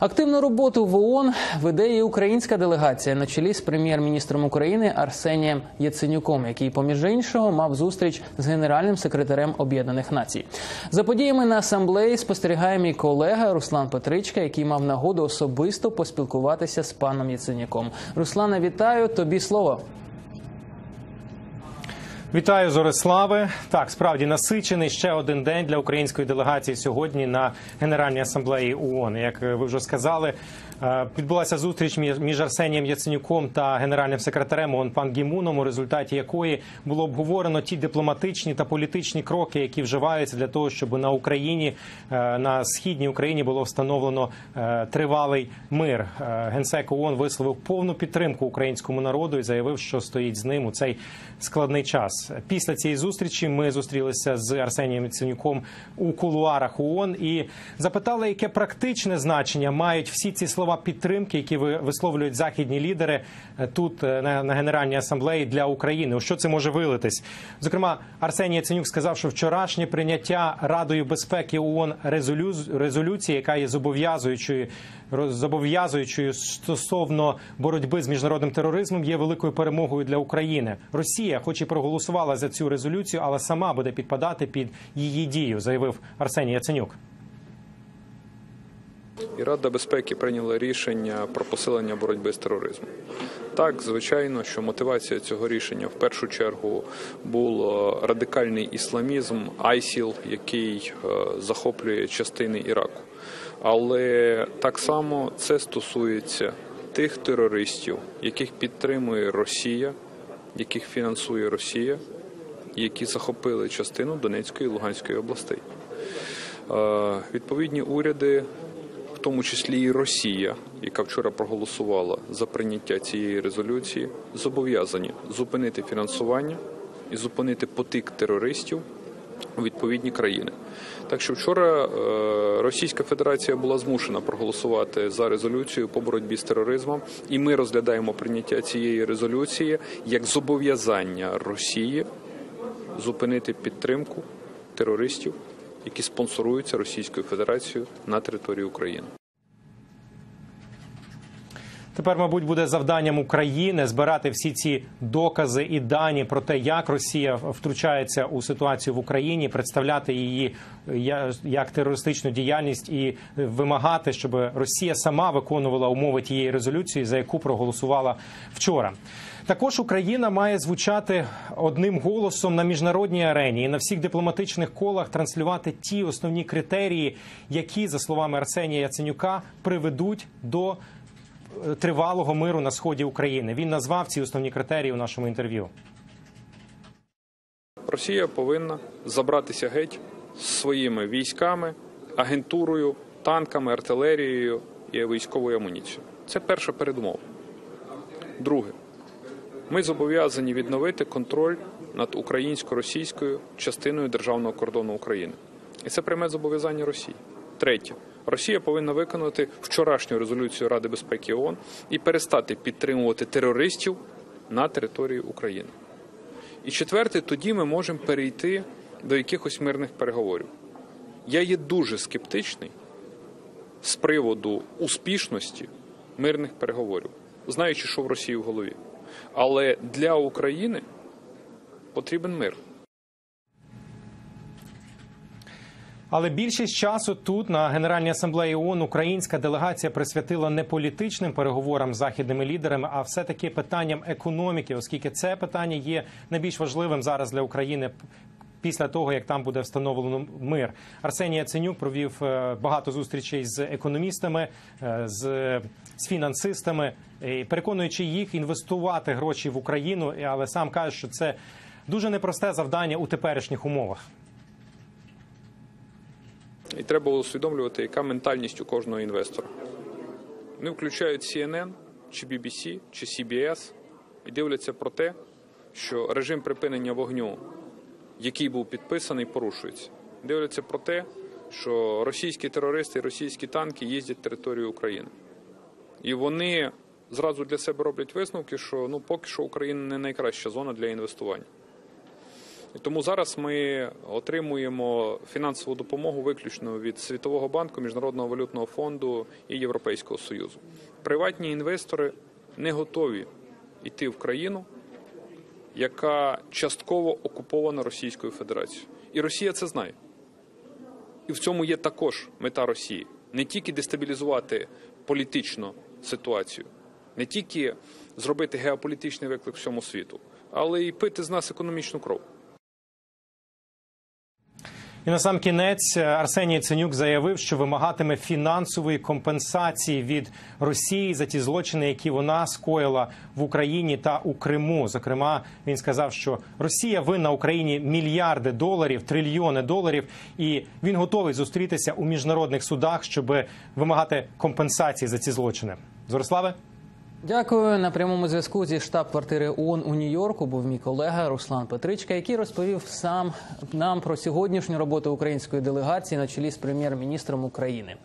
Активну роботу в ООН веде і українська делегація на чолі з прем'єр-міністром України Арсенієм Яценюком, який, поміж іншого, мав зустріч з генеральним секретарем Об'єднаних Націй. За подіями на асамблеї спостерігає мій колега Руслан Петричка, який мав нагоду особисто поспілкуватися з паном Яценюком. Руслане, вітаю тобі слово. Вітаю Зориславе. Так, справді насичений ще один день для української делегації сьогодні на Генеральній асамблеї ООН. Як ви вже сказали, відбулася зустріч між- Арсенієм Яценюком та генеральним секретарем ООН Пан Гімуном, у результаті якої було обговорено ті дипломатичні та політичні кроки, які вживаються для того, щоб на Україні е, на східній Україні було встановлено е, тривалий мир. Е, Генсек ООН висловив повну підтримку українському народу і заявив, що стоїть з ним у цей складний час. Після цієї зустрічі ми зустрілися з Арсенієм Яценюком у кулуарах ООН і запитали, яке практичне значення мають всі ці слова підтримки, які ви- висловлюють західні лідери е, тут е, на, Генеральній асамблеї для України. У що це може вилитись? Зокрема, Арсеній Яценюк сказав, що вчорашнє прийняття Радою безпеки ООН резолю- резолюції, яка є зобов'язуючою зобов'язуючою стосовно боротьби з міжнародним тероризмом, є великою перемогою для України. Росія, хоч і проголосувала за цю резолюцію, але сама буде підпадати під її дію, заявив Арсеній Яценюк. І Рада безпеки прийняла рішення про посилення боротьби з тероризмом. Так, звичайно, що мотивація цього рішення в першу чергу був е, радикальний ісламізм, ISIL, який е, захоплює частини Іраку. Але так само це стосується тих терористів, яких підтримує Росія, яких фінансує Росія, які захопили частину Донецької і Луганської областей. Е, Відповідні уряди, тому числі і Росія, яка вчора проголосувала за прийняття цієї резолюції, зобов'язані зупинити фінансування і зупинити потик терористів у відповідні країни. Так що вчора е, Російська Федерація була змушена проголосувати за резолюцію по боротьбі з тероризмом, і ми розглядаємо прийняття цієї резолюції як зобов'язання Росії зупинити підтримку терористів, які спонсоруються Російською Федерацією на території України. Тепер, мабуть, буде завданням України збирати всі ці докази і дані про те, як Росія втручається у ситуацію в Україні, представляти її як терористичну діяльність і вимагати, щоб Росія сама виконувала умови тієї резолюції, за яку проголосувала вчора. Також Україна має звучати одним голосом на міжнародній арені і на всіх дипломатичних колах транслювати ті основні критерії, які, за словами Арсенія Яценюка, приведуть до е, тривалого миру на сході України. Він назвав ці основні критерії у нашому інтерв'ю. Росія повинна забратися геть своїми військами, агентурою, танками, артилерією і військовою амуніцією. Це перша передумова. Друге, ми зобов'язані відновити контроль над українсько-російською частиною державного кордону України. І це пряме зобов'язання Росії. Третє. Росія повинна виконати вчорашню резолюцію Ради безпеки ООН і перестати підтримувати терористів на території України. І четверте, тоді ми можемо перейти до якихось мирних переговорів. Я є дуже скептичний з приводу успішності мирних переговорів, знаючи, що в Росії в голові. Але для України потрібен мир. Але більшість часу тут на Генеральній асамблеї ООН українська делегація присвятила не політичним переговорам з західними лідерами, а все таки питанням економіки, оскільки це питання є найбільш важливим зараз для України. Після того як там буде встановлено мир, Арсеній Яценюк провів е, багато зустрічей з економістами, е, з, з фінансистами, переконуючи їх інвестувати гроші в Україну, але сам каже, що це дуже непросте завдання у теперішніх умовах. І треба усвідомлювати, яка ментальність у кожного інвестора. Вони включають CNN, чи BBC, чи CBS і дивляться про те, що режим припинення вогню, який був підписаний, порушується. Дивляться про те, що російські терористи і російські танки їздять територією України. І вони зразу для себе роблять висновки, що ну поки що Україна не найкраща зона для інвестування. І тому зараз ми отримуємо фінансову допомогу виключно від Світового банку, Міжнародного валютного фонду і Європейського союзу. Приватні інвестори не готові йти в країну, яка частково окупована Російською Федерацією. І Росія це знає. І в цьому є також мета Росії не тільки дестабілізувати політичну ситуацію, не тільки зробити геополітичний виклик всьому світу, але й пити з нас економічну кров. І на сам кінець е, Арсеній Яценюк заявив, що вимагатиме фінансової компенсації від Росії за ті злочини, які вона скоїла в Україні та у Криму. Зокрема, він сказав, що Росія винна Україні мільярди доларів, трильйони доларів, і він готовий зустрітися у міжнародних судах, щоб вимагати компенсації за ці злочини. Зориславе. Дякую. На прямому зв'язку зі штаб-квартири ООН у Нью-Йорку був мій колега Руслан Петричка, який розповів сам нам про сьогоднішню роботу української делегації на чолі з прем'єр-міністром України.